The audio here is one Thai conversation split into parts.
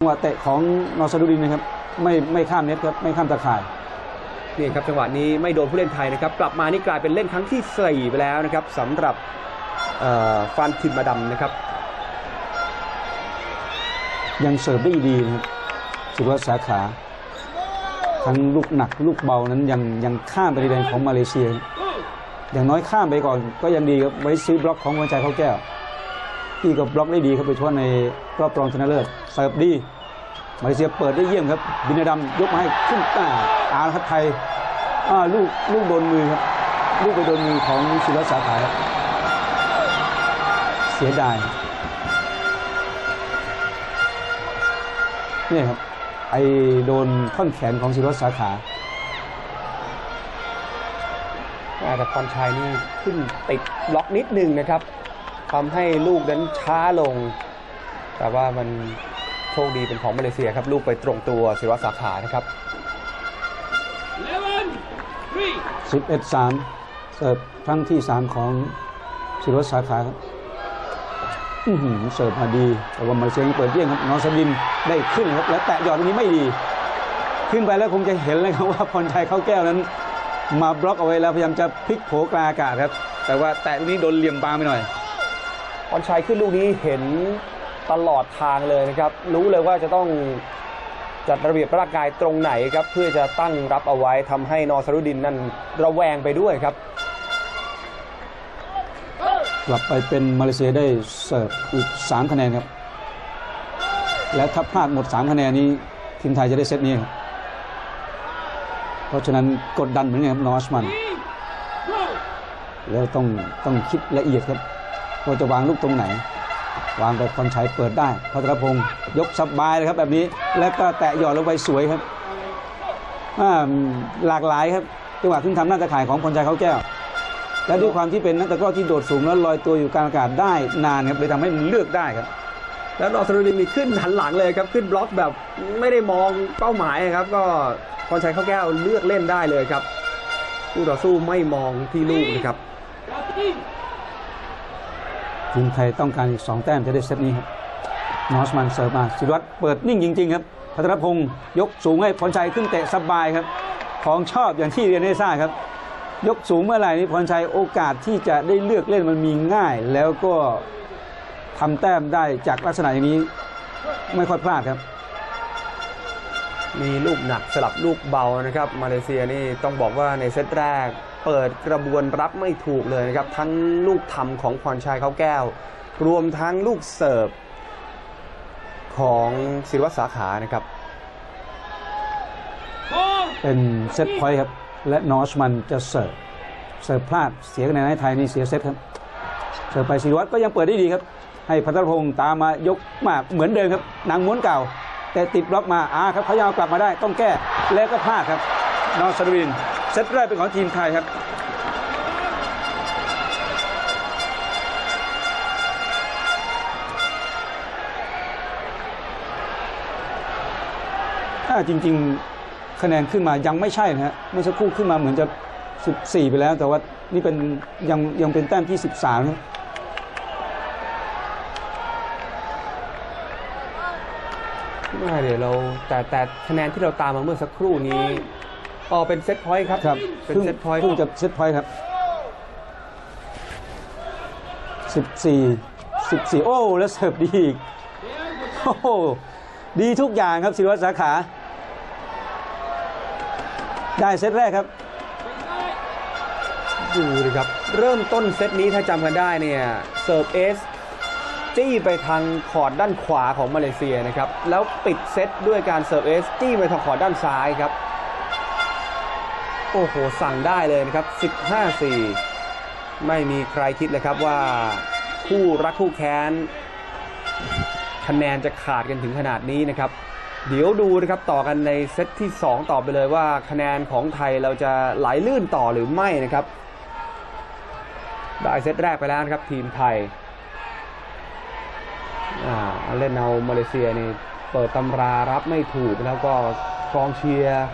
จังหวะเตะของนอสดุดินนะครับไม่ไม่ข้ามเน็ตครับไม่ข้ามตะข่ายนี่ครับจังหวะนี้ไม่โดนผู้เล่นไทยนะครับกลับมานี่กลายเป็นเล่นครั้งที่4ไปแล้วนะครับสำหรับเอ่อฟานทินมาดำนะครับ ยังเสิร์ฟได้ดีนะครับสุวัสดิ์สาขา ทั้งลูกหนักลูกเบานั้นยังยังข้ามไปในแดนของมาเลเซีย อย่างน้อยข้ามไปก่อนก็ยังดีครับไว้ซื้อบล็อกของวันใจเขาแก้ว ที่ก็บล็อกได้ดีครับโดยเฉพาะในรอบรองชนะเลิศเสิร์ฟดีมาเลเซียเปิดได้เยี่ยมครับ บินาดำยกมาให้ขึ้นตาอาร์ครับไทยลูกลูกโดนมือครับ ลูกไปโดนมือของศิลสาขาครับเสียดายนี่ครับ ไอโดนท่อนแขนของศิลสาขาแต่พรชัยนี่ขึ้นติดบล็อกนิดนึงนะครับ ทำให้ลูกนั้นช้าลง แต่ว่ามันโชคดีเป็นของมาเลเซียครับ ลูกไปตรงตัวศิวสาขานะครับ11 3เสิร์ฟครั้งที่ 3 ของศิลปสาขาครับอื้อหือเสิร์ฟมาดี แต่ว่ามาเลเซียยังเปิดเยี่ยงครับนอสดินได้ขึ้นครับแล้วแตะหยอดตรงนี้ไม่ดี ขึ้นไปแล้วคงจะเห็นเลยครับว่าพรชัยเข้าแก้วนั้น มาบล็อกเอาไว้แล้วพยายามจะพลิกโผกลางอากาศครับ แต่ว่าแตะตรงนี้โดนเหลี่ยมบางไปหน่อยพ รชัยขึ้นลูกนี้เห็นตลอดทางเลยนะครับ รู้เลยว่าจะต้องจัดระเบียบร่างกายตรงไหนครับ เพื่อจะตั้งรับเอาไว้ทำให้นอสรุดินนั่นระแวงไปด้วยครับ กลับไปเป็นมาเลเซียได้เสิร์ฟอีก 3 คะแนนครับ และถ้าพลาดหมด 3 คะแนนนี้ทีมไทยจะได้เซตนี้ครับเพราะฉะนั้นกดดันเหมือนกันครับนอสมัน แล้วต้องต้องคิดละเอียดครับ ว่าจะวางลูกตรงไหน วางไปพรชัยเปิดได้พัทรพงศ์ยกสบายเลยครับแบบนี้แล้วก็แตะหยอดลงไปสวยครับหลากหลายครับจังหวะขึ้นทำหน้าตะข่ายของพรชัยเขาแก้ว และด้วยความที่เป็นนักตะกร้อที่โดดสูงแล้วลอยตัวอยู่กลางอากาศได้นานครับเลยทำให้มันเลือกได้ครับแล้วนอสรุดิมีขึ้นหันหลังเลยครับขึ้นบล็อกแบบไม่ได้มองเป้าหมายครับ ก็พรชัยเข้าแก้วเลือกเล่นได้เลยครับผู้ต่อสู้ไม่มองที่ลูกนะครับ ทีมไทยต้องการอีกสองแต้มจะได้เซตนี้ครับนอสมันเสิร์ฟมาศิรวัตรเปิดนิ่งจริง ๆ ครับพัทรพงศ์ยกสูงให้พรชัยขึ้นเตะสบายครับ ของชอบอย่างที่เรียนให้ทราบครับ ยกสูงเมื่อไหร่นี้พรชัยโอกาสที่จะได้เลือกเล่นมันมีง่าย แล้วก็ทำแต้มได้จากลักษณะอย่างนี้ไม่ค่อยพลาดครับ มีลูกหนักสลับลูกเบานะครับ มาเลเซียนี่ต้องบอกว่าในเซตแรก เปิดกระบวนรับไม่ถูกเลยนะครับ ทั้งลูกทำของพรชัยเขาแก้ว รวมทั้งลูกเสิร์ฟของศิริวัตสาขานะครับ เป็นเซตพอยต์ครับ และนอสมันจะเสิร์ฟเสิร์ฟพลาดเสียคะแนนให้ไทยนี่เสียเซตครับ เสิร์ฟไปศิริวัตก็ยังเปิดได้ดีครับ ให้พัทรพงศ์ตามมายกมาเหมือนเดิมครับนางม้วนเก่า แต่ติดบล็อกมาอาครับเขายังเอากลับมาได้ต้องแก้แล้วก็พลาดครับนอสรุดิน เซตแรกเป็นของทีมไทยครับถ้าจริง ๆคะแนนขึ้นมายังไม่ใช่นะฮะเมื่อสักครู่ขึ้นมาเหมือนจะ 14 ไปแล้ว แต่ว่านี่เป็นยังยังเป็นแต้มที่ 13ครับไม่เดี๋ยวเราแต่แต่คะแนนที่เราตามมาเมื่อสักครู่นี้ อ๋อเป็นเซตพอยต์ครับครับเป็นเพิ่งเซตพอยต์ เพิ่งจะเซตพอยต์ครับ14 14โอ้ แล้วเสิร์ฟดีอีกโอ้โหดีทุกอย่างครับศิริวัตรสาขา ได้เซตแรกครับ ดูเลยครับ เริ่มต้นเซตนี้ถ้าจำกันได้เนี่ยเสิร์ฟเอส จี้ไปทางขอดด้านขวาของมาเลเซียนะครับ แล้วปิดเซตด้วยการเสิร์ฟเอส จี้ไปทางขอดด้านซ้ายครับ โอ้โห สั่งได้เลยนะครับ 15-4 ไม่มีใครคิดเลยครับว่าคู่รักคู่แค้น คะแนนจะขาดกันถึงขนาดนี้นะครับ เดี๋ยวดูนะครับต่อกันในเซตที่ 2 ต่อไปเลยว่าคะแนนของไทยเราจะไหลลื่นต่อหรือไม่นะครับ ได้เซตแรกไปแล้วนะครับทีมไทยอ่าเล่นเอามาเลเซียนี่เปิดตำรารับไม่ถูกแล้วก็กองเชียร์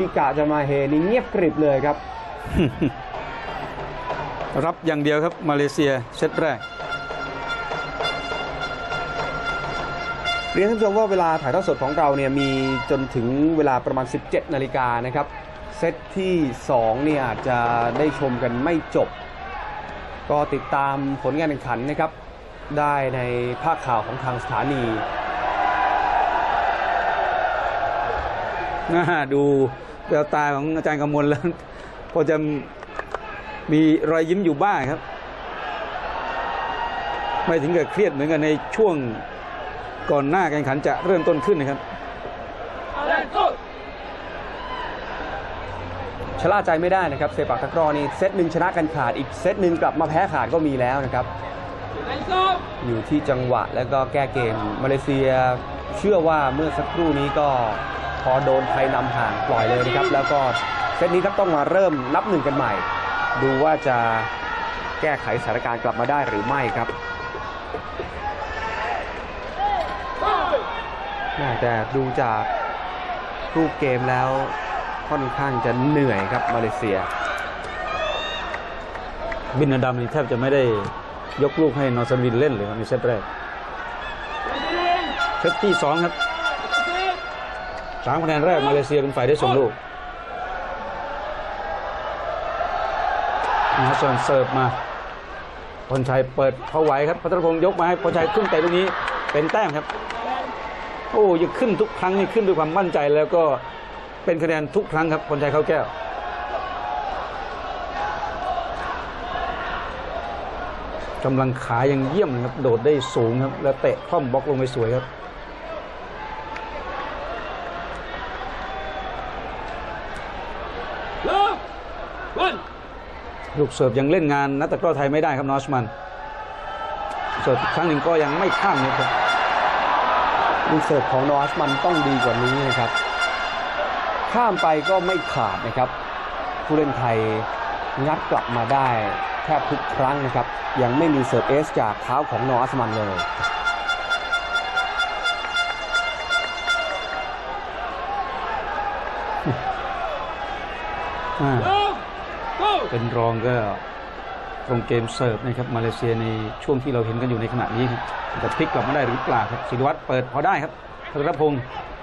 ที่กะจะมาเฮนี่เงียบกริบเลยครับ รับอย่างเดียวครับมาเลเซียเซตแรกเรียนท่านผู้ชมว่าเวลาถ่ายทอดสดของเราเนี่ยมีจนถึงเวลาประมาณ 17 นาฬิกานะครับ เซตที่ 2 เนี่ยอาจจะได้ชมกันไม่จบ ก็ติดตามผลงานแข่งขันนะครับ ได้ในภาคข่าวของทางสถานีน่าดู แววตาของอาจารย์กำมลแล้วพอจะมีรอยยิ้มอยู่บ้างครับ ไม่ถึงกับเครียดเหมือนกันในช่วงก่อนหน้าการขันจะเริ่มต้นขึ้นนะครับชะล่าใจไม่ได้นะครับเซปักตะกร้อนี่เซตหนึ่งชนะกันขาดอีกเซตหนึ่งกลับมาแพ้ขาดก็มีแล้วนะครับ อยู่ที่จังหวะแล้วก็แก้เกมมาเลเซียเชื่อว่าเมื่อสักครู่นี้ก็ พอโดนไทยนำห่างปล่อยเลยนะครับ แล้วก็เซตนี้ครับต้องมาเริ่มนับหนึ่งกันใหม่ ดูว่าจะแก้ไขสถานการณ์กลับมาได้หรือไม่ครับน่าแต่ดูจากรูปเกมแล้วค่อนข้างจะเหนื่อยครับมาเลเซีย บินอดัมนี่แทบจะไม่ได้ยกลูกให้นอร์ซันวินเล่นเลยครับในเซตแรกเซตที่สองครับ สามคะแนนแรกมาเลเซียเป็นฝ่ายได้ส่งลูกนะส่วนเสิร์ฟมาพลชัยเปิดเข้าไหวครับพัทรพงศ์ยกมาให้พลชัยขึ้นแต่ลูกนี้เป็นแต้มครับ โอ้ยงขึ้นทุกครั้งนี่ขึ้นด้วยความมั่นใจแล้วก็เป็นคะแนนทุกครั้งครับพลชัยเข้าแก้วกำลังขายังเยี่ยมครับ โดดได้สูงครับ แล้วเตะคล่อมบล็อกลงไปสวยครับ ลูกเสิร์ฟยังเล่นงานนักตะกร้อไทยไม่ได้ครับนอสมันเสิร์ฟอีกครั้งหนึ่งก็ยังไม่ข้ามนะครับลูกเสิร์ฟของนอสมันต้องดีกว่านี้นะครับ ข้ามไปก็ไม่ขาดนะครับ ผู้เล่นไทยงัดกลับมาได้แทบทุกครั้งนะครับ ยังไม่มีเสิร์ฟเอสจากเท้าของนอสมันเลยอ่า เป็นรองก็ตรงเกมเสิร์ฟนะครับมาเลเซียในช่วงที่เราเห็นกันอยู่ในขณะนี้ครับจะพลิกกลับมาได้หรือเปล่าครับศิริวัตรเปิดพอได้ครับพัทรพงศ์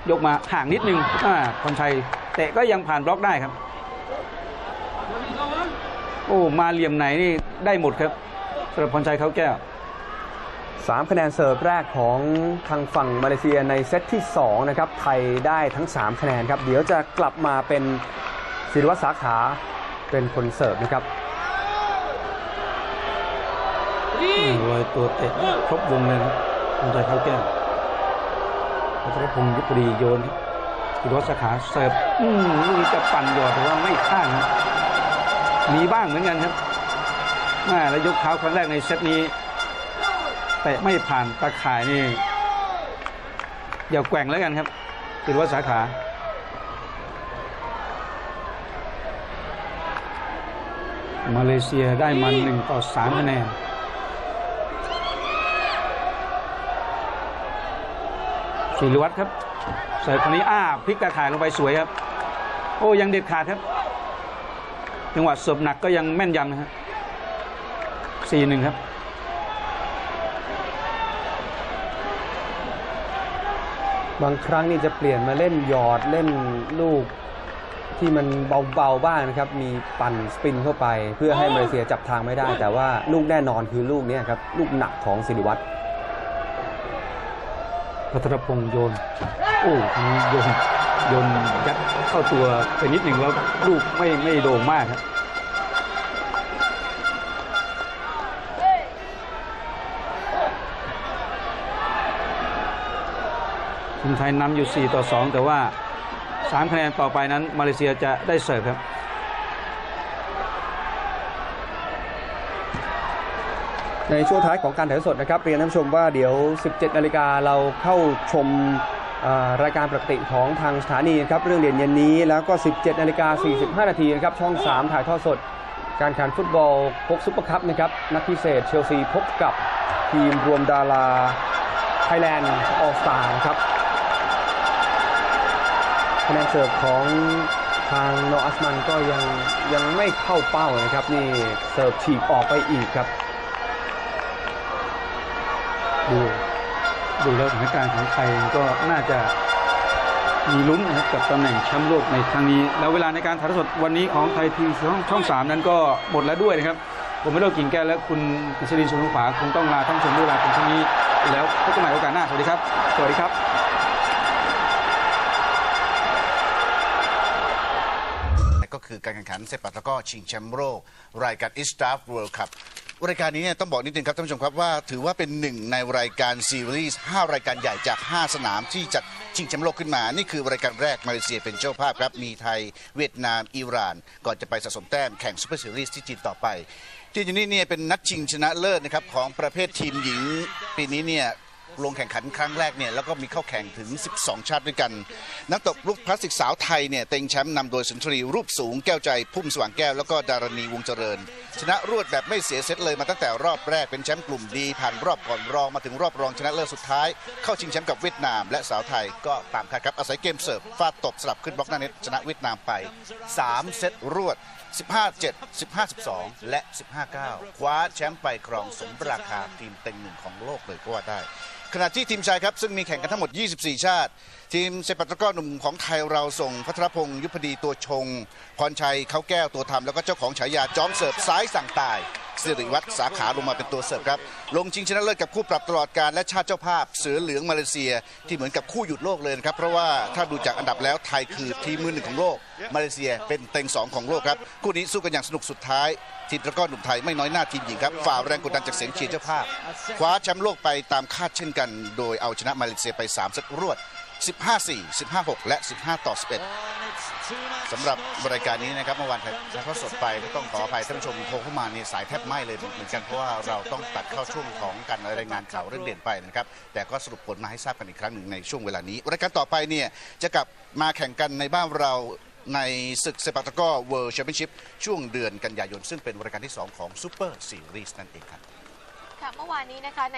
ยกมาห่างนิดนึงอ่าพรชัยเตะก็ยังผ่านบล็อกได้ครับ โอ้มาเหลี่ยมไหนนี่ได้หมดครับสำหรับพรชัยเขาแก้ว3คะแนนเสิร์ฟแรกของทางฝั่งมาเลเซียในเซตที่2นะครับไทยได้ทั้ง 3 คะแนนครับ เดี๋ยวจะกลับมาเป็นศิริวัตรสาขา เป็นคนเสิร์ฟนะครับรอยตัวเตะครบวงเลยครับพรชัยเขาแก้วพัทรพงศ์ยุพดีโยนครับธีรวัตรสาขาเสิร์ฟอืมลูกนี้จะปั่นหยอดแต่ว่าไม่ข้างครับมีบ้างเหมือนกันครับแม่แล้วยกเท้าครั้งแรกในเซตนี้เตะไม่ผ่านตาข่ายนี่อย่าแกว่งแล้วกันครับธีรวัตรสาขา มาเลเซียได้มันหนึ่งต่อสามคะแนนศิริวัตรครับเสิร์ฟคนนี้อ้าพลิกตาข่ายลงไปสวยครับ โอ้ยังเด็ดขาดครับจังหวะเสิร์ฟหนักก็ยังแม่นยำนะฮะสี่หนึ่งครับ บางครั้งนี่จะเปลี่ยนมาเล่นหยอดเล่นลูก ที่มันเบาๆบ้างนะครับ มีปั่นสปินเข้าไป เพื่อให้มาเลเซียจับทางไม่ได้ แต่ว่าลูกแน่นอนคือลูกเนี้ครับ ลูกหนักของศิริวัตรพัทรพงศ์โยน โอ้ทีนี้โยนโยนยัดเข้าตัวไปนิดหนึ่งแล้วลูกไม่ไม่โด่งมากครับทีมไทยนำอยู่ 4 ต่อ 2 แต่ว่า 3คะแนนต่อไปนั้นมาเลเซียจะได้เสิร์ฟครับในช่วงท้ายของการถ่ายทอดสดนะครับเรียนท่านผู้ชมว่าเดี๋ยว 17 นาฬิกาเราเข้าชมรายการปกติของทางสถานีครับเรื่องเด่นเย็นนี้แล้วก็ 17 นาฬิกา 45 นาทีนะครับช่อง 3 ถ่ายทอดสด การแข่งฟุตบอลพกซุปเปอร์คัพนะครับนัดพิเศษเชลซีพบกับทีมรวมดาราไทยแลนด์ออสตาร์ครับ คะแนนเสิร์ฟของทางโนอัสมันก็ยังยังไม่เข้าเป้านะครับ นี่เสิร์ฟฉีกออกไปอีกครับดูดูแล้วสถานการณ์ของไทยก็น่าจะมีลุ้นนะครับกับตำแหน่งแชมป์โลกในครั้งนี้ แล้วเวลาในการถ่ายทอดสดวันนี้ของไทยทีวีช่องสามนั้นก็หมดแล้วด้วยนะครับ ผมไม่โลกิ่งแก้วและคุณกฤษฎีชมขวาคงต้องลาท่านชมด้วยลาเพียงเท่านี้ แล้วพบกันใหม่โอกาสหน้า สวัสดีครับ สวัสดีครับ ก็คือการแข่งขันเซปักตะกร้อชิงแชมป์โลกรายการ i s t a f World Cup รายการนี้เนี่ยต้องบอกนิดนึงครับท่านผู้ชมครับว่าถือว่าเป็นหนึ่งในรายการซีรีส์5รายการใหญ่จาก 5 สนามที่จัดชิงแชมป์โลกขึ้นมา นี่คือรายการแรกมาเลเซียเป็นเจ้าภาพครับ มีไทยเวียดนาม อิหร่าน ก่อนจะไปสะสมแต้มแข่งซูเปอร์ซีรีส์ที่จีนต่อไปที่นี่เนี่ยเป็นนัดชิงชนะเลิศนะครับของประเภททีมหญิง ปีนี้เนี่ย ลงแข่งขันครั้งแรกเนี่ยแล้วก็มีเข้าแข่งถึง 12 ชาติด้วยกัน นักตบลูกพลาสติกสาวไทยเนี่ยเต็งแชมป์นำโดยสุนทรีรูปสูงแก้วใจพุ่มสว่างแก้วแล้วก็ดารณีวงเจริญ ชนะรวดแบบไม่เสียเซตเลยมาตั้งแต่รอบแรกเป็นแชมป์กลุ่มดีผ่านรอบก่อนรองมาถึงรอบรองชนะเลิศสุดท้าย เข้าชิงแชมป์กับเวียดนาม และสาวไทยก็ตามคาดครับอาศัยเกมเสิร์ฟฟาดตบสลับขึ้นบล็อกหน้าเน็ตชนะเวียดนามไป 3 เซตรวด15-7 15-12 และ 15-9 คว้าแชมป์ไปครองสมราคาทีมเต็งหนึ่งของโลกเลยก็ว่าได้ขณะที่ทีมชายครับซึ่งมีแข่งกันทั้งหมด 24 ชาติ ทีมเซปัตตะกร้อหนุ่มของไทยเราส่งพัทรพงศ์ยุพดีตัวชง พรชัยเขาแก้วตัวทำแล้วก็เจ้าของฉายาจอมเสิร์ฟซ้ายสั่งตาย สิริวัตรสาขาลงมาเป็นตัวเสิร์ฟครับ ลงชิงชนะเลิศกับคู่ปรับตลอดการและชาติเจ้าภาพเสือเหลืองมาเลเซียที่เหมือนกับคู่หยุดโลกเลยนะครับ เพราะว่าถ้าดูจากอันดับแล้วไทยคือทีมมือหนึ่งของโลก มาเลเซียเป็นเต็งสองของโลกครับ คู่นี้สู้กันอย่างสนุกสุดท้ายทีมตะกร้อหนุ่มไทยไม่น้อยหน้าทีมหญิงครับฝ่าแรงกดดันจากเสียงเชียร์เจ้าภาพคว้าแชมป์โลกไปตามคาดเช่นกัน โดยเอาชนะมาเลเซียไป3เซตรวด 15-4 15-6 และ 15 ต่อ 11สำหรับรายการนี้นะครับเมื่อวานถ่ายทอดสดไปก็ต้องขออภัยท่านผู้ชมโทรเข้ามาเนี่ยสายแทบไหม้เลยเหมือนกันเพราะว่าเราต้องตัดเข้าช่วงของการรายงานข่าวเรื่องเด่นไปนะครับแต่ก็สรุปผลมาให้ทราบกันอีกครั้งหนึ่งในช่วงเวลานี้รายการต่อไปเนี่ยจะกลับมาแข่งกันในบ้านเราในศึกเซปักตะก้อ World Championship ช่วงเดือนกันยายน ซึ่งเป็นรายการที่ 2 ของ Super Series นั่นเองครับค่ะเมื่อวานนี้นะคะ